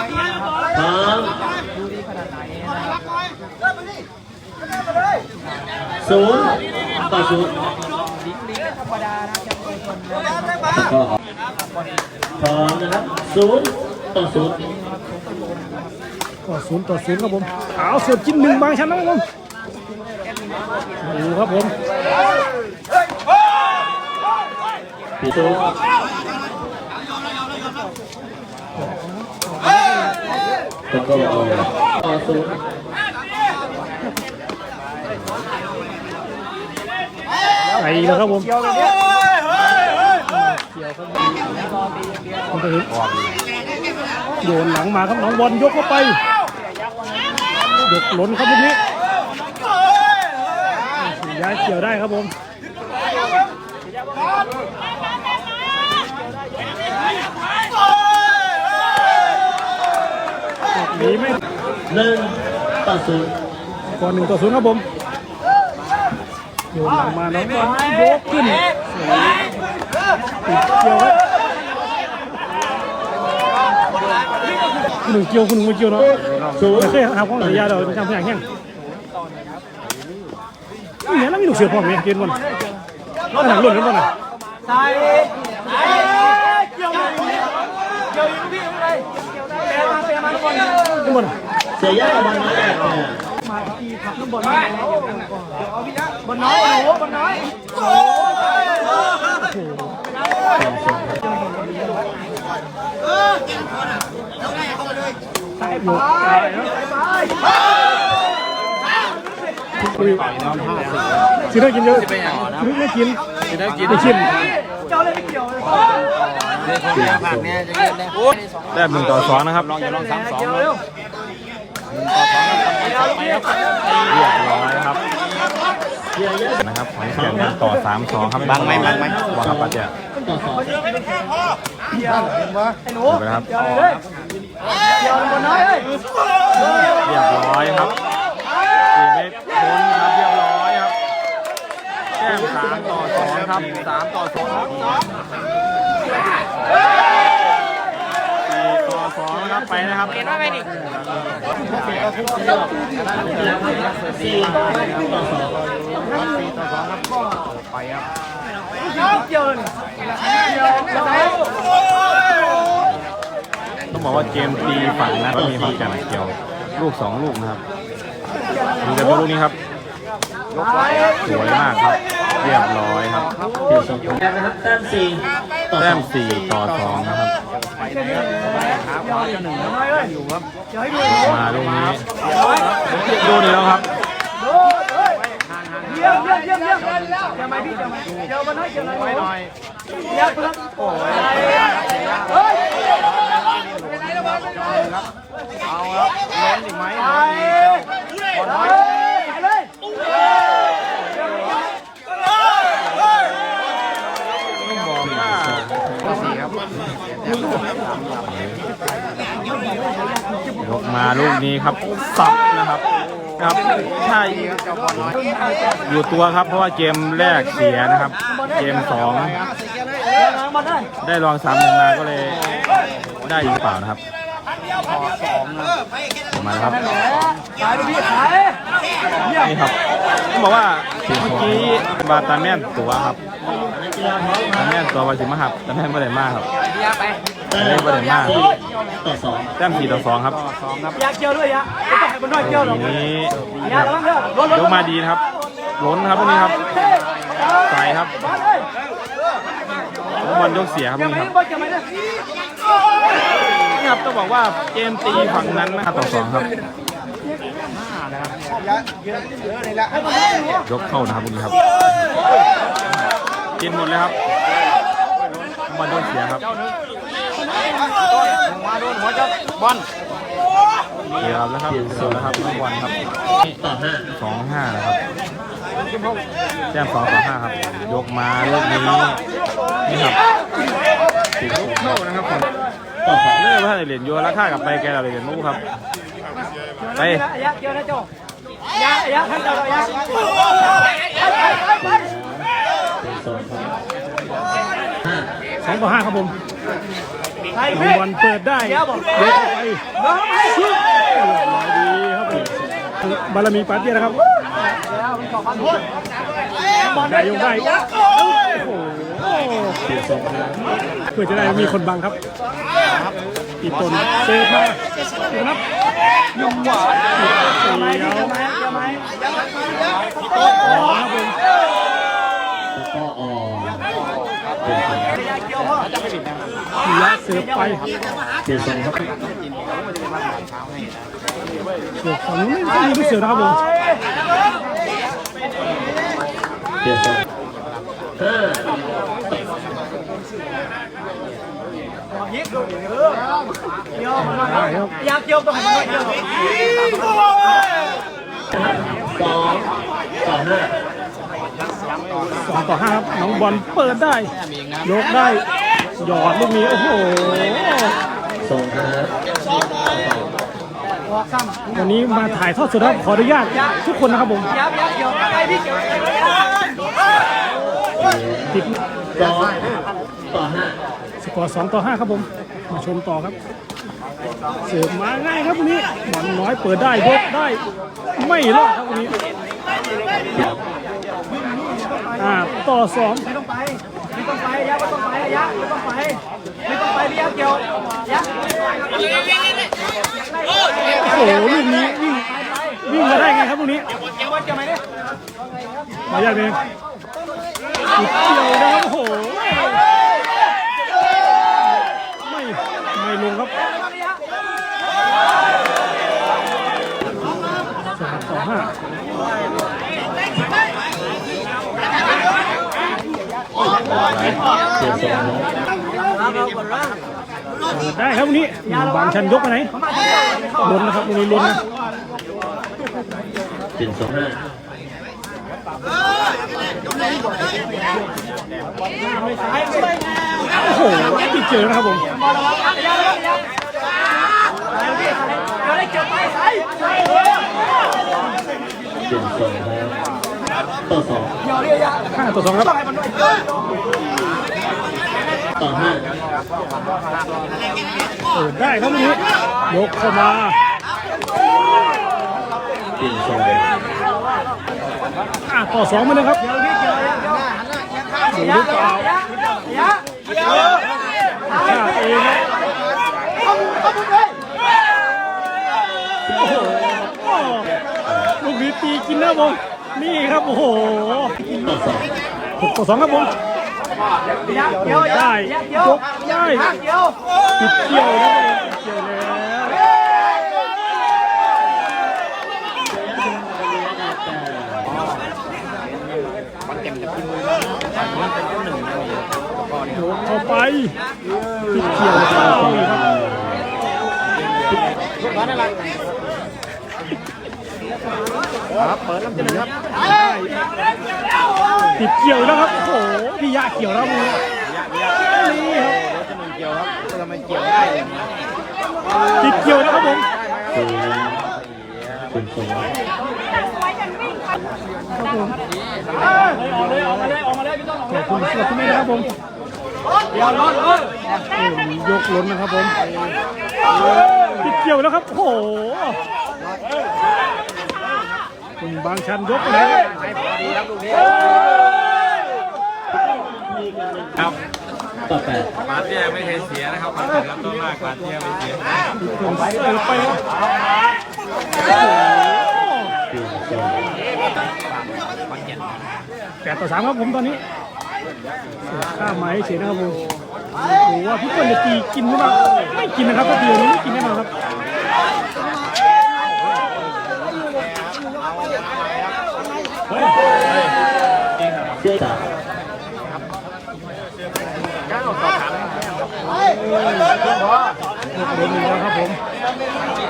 สองศูนย์ต่อศูนย์ก็พร้อมนะครับศูนย์ต่อศูนย์ก็ศูนย์ต่อศูนย์ครับผมขาวเสือจิ้มหนึ่งบางชั้นนะครับผมดูครับผมสี่ศูน แล้วก็ต่อศูนย์ไปแล้วครับผมมันจะเห็นโยนหลังมาครับน้องบอลยกเข้าไปยกหล้นครับลูกนี้ย้ายเกี่ยวได้ครับผม หนีไม่หนึ่งต่อศูนย์ก่อนหนึ่งต่อศูนย์ครับผมโยนหลังมาน้องบอลยกขึ้นติดเกี่ยวครับคุณหนึ่งเกี่ยวคุณหนึ่งไม่เกี่ยวเนาะศูนไม่ย์เคยหาของระยะเราจำเพื่อนแห้งเนี่ยแล้วมีลูกเสือพร้อไหมเกณฑ์บอลขนาดล้นกันบอลน่ะใส่ใส่เกี่ยวเลยเกี่ยวอยู่พี่ อะไรเปลี่ยนมาเปลี่ยนมาทุกคนนี่บอลเสียยากกับบอลน้อยแอบเนี่ยมาอีขับลูกบอลมาเดี๋ยวเอาพี่นะบอลน้อยโอ้โหบอลน้อยโอ้ใส่ไปใส่ไปสิได้กินเยอะไม่ได้กินไม่ชิมเจ้าเลยไม่เกี่ยวเลย แต้มหนึ่งต่อสองนะครับเกี่ยวเร็วเรียบร้อยครับนะครับขอนแก่นนำต่อสามสองครับบังไหมบังไหมบังครับป้าเจ้าต่อสองไอ้หนูไปนะครับเกี่ยวเลยเกี่ยวบอลน้อยเลยเรียบร้อยครับสี่เมตรพ้นครับเรียบร้อยครับแต้มสามต่อสองครับสามต่อสองครับสี่ต่อ สองนะครับไปนะครับสี่ต่อสองเกี่ยวเลยเกี่ยวจะไหนต้องบอกว่าเกมตีฝั่งนะก็มีฝั่งแก่นเกี่ยว ลูกสองลูกนะครับดูกันดูลูกนี้ครับสวยมากครับ เรียบร้อยครับสี่สองแต้มนะครับแต้มสี่ต่อสแต้อมงสี่ต่อส องนะครับน้อยเลยเกี่ยวให้ดูมาลูกนี้ดูนี่แล้วครับเยี่ยมเยี่ยมเยี่ยมเยี่ยมเกี่ยวไหมพี่เกี่ยวไหมเกี่ยวบอลน้อยเกี่ยวหน่อยเยี่ยมครับโอ้ยเฮ้ยไปไหนแล้วบอลไปไหนเอาครับเล่นอีกไหมบอน้อไปเลย มาลูกนี้ครับสับนะครับครับถ้าอยู่ตัวครับ เพราะว่าเกมแรกเสียนะครับ เกมสองได้ได้รองสามหนึ่งมาก็เลยได้ยิงเปล่านะครับมาครับนี่ครับต้องบอกว่าเมื่อกี้บาตาแม่นตัวครับนักกีฬาพร้อมคตารับแม่นตัววาสิมาหับตาแม่นไม่ได้มากครับ แต้มไม่ได้มากสี่ต่อสองแต้มสี่ต่อสองครับอยากเกี่ยวด้วยยะไม่ต้องให้บอลน้อยเกี่ยวหรอกทีนี้ยาระวังเถอะล้นล้นยกมาดีนะครับ ล้นครับพวกนี้ครับใส่ครับบอลเลยบอลยกเสียครับพเกี่ยววกไหมนี้ครับบอลเกี่ยวไหมเนี่ยนี่ครับต้องบอกว่าเกมตีฝั่งนั้นนะครับต่อสองครับยกเข้านะครับพวกนี้ครับกินหมดเลยครับบอลโดนเสียครับ มาโดนหัวจับบอลเสียแล้วครับเสียแล้วครับทุกวันครับสองห้านะครับแต้มสองต่อห้าครับ ยกมาลูกนี้นี่ครับติดลูกเข้านะครับผมต่อสองเลิกว่าเหรียญโยนราคากับไปแกเราเหรียญมูครับไปยะเกี่ยวนะโจยะยะท่านเจ้าเรายะไปไปไปสองครับห้าสองต่อห้าครับผม น้องบอลเปิดได้ยกเข้าไปชุดเรียบร้อยดีครับผมบารมีปาเตี้ยนะครับได้ยกได้โอ้โหเปลี่ยนทรงนะเพื่อจะได้มีคนบังครับอีกตนเซฟมาเดี๋ยวนับยงหวานเสียวอ๋อครับผมแล้ว ยะเสิร์ฟไปเปลี่ยนทรงครับเสิร์ฟฝั่งนู้นไม่มีลูกเสือนะครับผมเปลี่ยนทรงห้าได้ครับอยากเกี่ยวกับมันด้วยเกี่ยวสองต่อห้าสองต่อห้าครับน้องบอลเปิดได้ยกได้ หยอดลูกนี้ โอ้โหทรงห้าวันนี้มาถ่ายทอดสดครับขออนุญาตทุกคนนะครับผมยับยับเกี่ยวอะไรพี่เกี่ยวติดสองต่อห้าสกอร์สองต่อห้าครับผม มาชมต่อครับ เสิร์ฟมาง่ายครับวันนี้บอลน้อยเปิดได้ยกได้ ไม่รอดครับวันนี้อ่าต่อสอง ไม่ต้องไปยะไม่ต้องไปยะไม่ต้องไปไม่ต้องไปพี่ยับเกี่ยวยะโอ้โหลูกนี้วิ่งวิ่งมาได้ไงครับลูกนี้เกี่ยวมันเกี่ยวไหมเนี่ยขออนุญางนี้เกี่ยวนะครับโอ้โหไม่ไม่ลงครับสามต่อห้า เปลี่ยนทรงนะ ได้ครับวันนี้บางชันยกไปไหนล้นนะครับวันนี้ล้นนะเปลี่ยนทรงห้าโอ้โหติดเจอนะครับผมเราได้เกี่ยวไปใส่เปลี่ยนทรงห้า ต่อสองห้าต่อสองครับต่อห้าเปิดได้ครับนนี้ยกเข้ามาเปลี่ยนทรงอะต่อสองมาเลยครับดูหรือเปล่ายับเกี่ยวฆ่าเองครับลูกนี้ตีกินนะผม นี่ครับโอ้โหต่อสองหกต่อสองครับผมยับเกี่ยวได้ยับเกี่ยวยกได้เกี่ยวติดเกี่ยวนะติดเกี่ยวแล้วโยกเข้าไปติดเกี่ยวเข้าอีกครับ ครับเปิดน้ำจิ้มครับติดเกี่ยวแล้วครับโอ้โหพี่ยะเกี่ยวแล้วมือนี่ครับเกี่ยวครับทำไมเกี่ยวได้ติดเกี่ยวแล้วครับผมศูนย์เปลี่ยนทรงครับผมออกเลยออกมาเลยออกมาเลยพี่ต้นออกขอบคุณสำหรับที่นี่นะครับผมเดี๋ยวรถรถโอ้ยกล้นนะครับผมติดเกี่ยวแล้วครับโอ้โห คุณบางชันยกไปแล้วครับต่อแปดปาเตี้ยไม่เคยเสียนะครับความรับต้นมากปาเตี้ยไม่เสียผมเสิร์ฟไปครับเปลี่ยนทรงแปดต่อสามครับผมตอนนี้เสิร์ฟข้ามไม้เฉยนะครับผมดูว่าพี่ต้นจะตีกินหรือเปล่าไม่กินนะครับถ้าตีอย่างนี้ไม่กินแน่นอนครับ เสื้อสามยกล้นอีกแล้วครับผม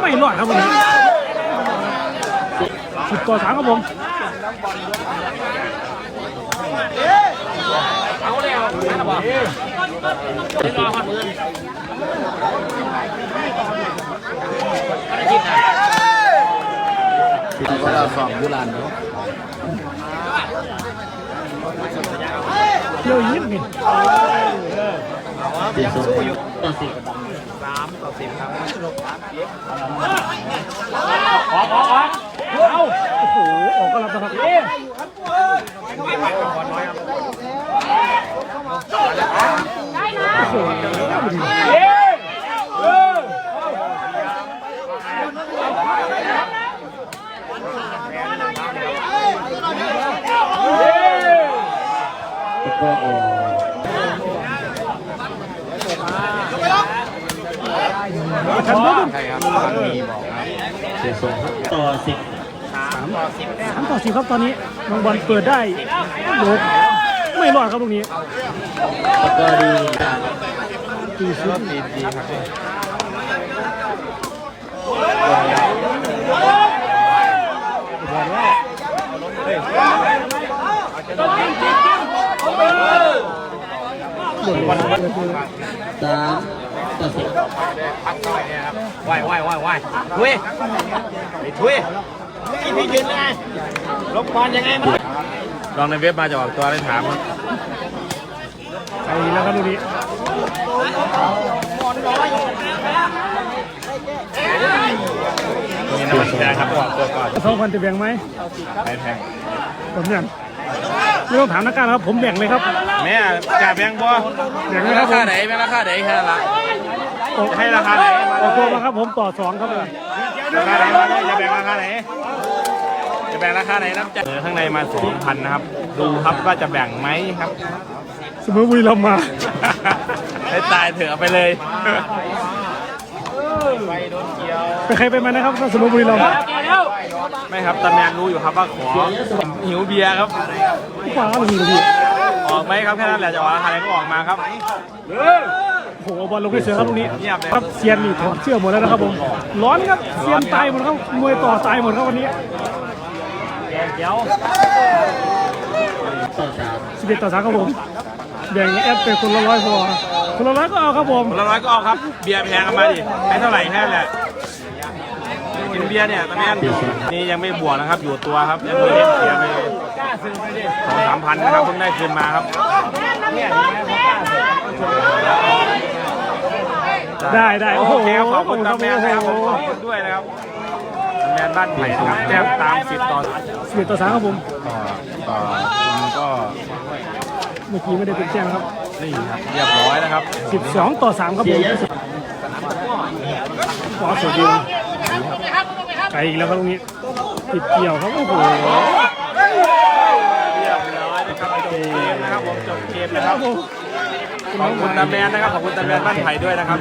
ไม่รอดครับวันนี้สิบต่อสามครับผมก็เราสองยุรันเเลยยวยิบนี่สี่ศูนย์ต่อสิบสามต่อสิบครับออกออกออกเอาโอ้โหออกก็รับนะครับเอ๊ะ ไม่ไหวกับบอลน้อยครับ โอ้โหเอ๊ะเออ แล้วก็ออก ฉันว่าใช่ครับบางมีบอกครับสี่ศูนย์ต่อสิบสามต่อสิบแต้มสามต่อสี่ครับตอนนี้น้องบอลเปิดได้โยกไม่รอดครับตรงนี้แล้วก็ดีจากตีสุดดีดีครับ หล่นวันวันคือสามต่อสิบพักหน่อยเนี่ยครับไหวไหวไหวไหวทุยไปทุยกินพี่ยืนไงลบบอลยังไงมันลองในเว็บมาจะออกตัวได้ถามครับไปแล้วครับตรงนี้มีน้ำมันแดงครับออกตัวก่อนสองพันจะแบ่งไหมไปแพงผมเนี่ย ไม่ต้องถามนักการครับผมแบ่งเลยครับแม่กาแพงบ่แบ่งเลเป็ยนครัราบผคามไหนเป็นราคาไหนแค่นั้นละออกให้ราคาไหนออกตัวมาครับผมต่อสองครับผมราคาไหนมาเลยจะแบ่งราคาไหนจะแบ่งราคาไหนน้ำใจเออข้างในมาสองพันนะครับ ดูครับว่าจะแบ่งไหมครับ เสมอบุรีรัมย์มาให้ตายเถอะเอาไปเลย ไป ใครไปมานะครับถ้าเสมอบุรีรัมย์ไม่ครับตาแมนรู้อยู่ครับว่าขอหิวเบียร์ครับขวาเรามีเลยพี่ออกไหมครับแค่นั้นแหละจะออกราคาไหนก็ออกมาครับโอ้โหเอาบอลลงไปเสือครับตรงนี้เงียบเลยครับเซียนนี่ถอดเสื้อหมดแล้วนะครับผมร้อนครับเซียนตายหมดครับมวยต่อตายหมดครับวันนี้เดี๋ยวต่อสามสิบเอ็ดต่อสามครับผมแบ่งแอปไปคนละร้อยพอคนละร้อยก็เอาครับผมคนละร้อยก็ออกครับเบียร์แพงกันมาดิให้เท่าไหร่แค่นั้นแหละ กินเบียร์เนี่ยตาแมนนี่ยังไม่บวกนะครับ อยู่ตัวครับยังไม่ได้เสียไปสองสามพันนะครับเพิ่งได้คืนมาครับได้ได้โอ้โหโอเคครับขอบคุณตาแมนนะครับโอ้ผมโหขอบคุณด้วยนะครับตาแมนบ้านไผ่นะครับแต้มตามสิบต่อสิบเอ็ดต่อสามครับผมต่อคุณก็เมื่อกี้ไม่ได้เป็นแจ้งครับนี่ครับเรียบร้อยนะครับสิบสองต่อสามครับเสีผยมเยอะสุดขวาสุดยิง ไกลอีกแล้วครับตรงนี้ติดเกี่ยวครับโอ้โหเรียบร้อยนะครับจบเกมนะครับผมจบเกมนะครับขอบคุณตาแมนนะครับขอบคุณตาแมนบ้านไผ่ด้วยนะครับ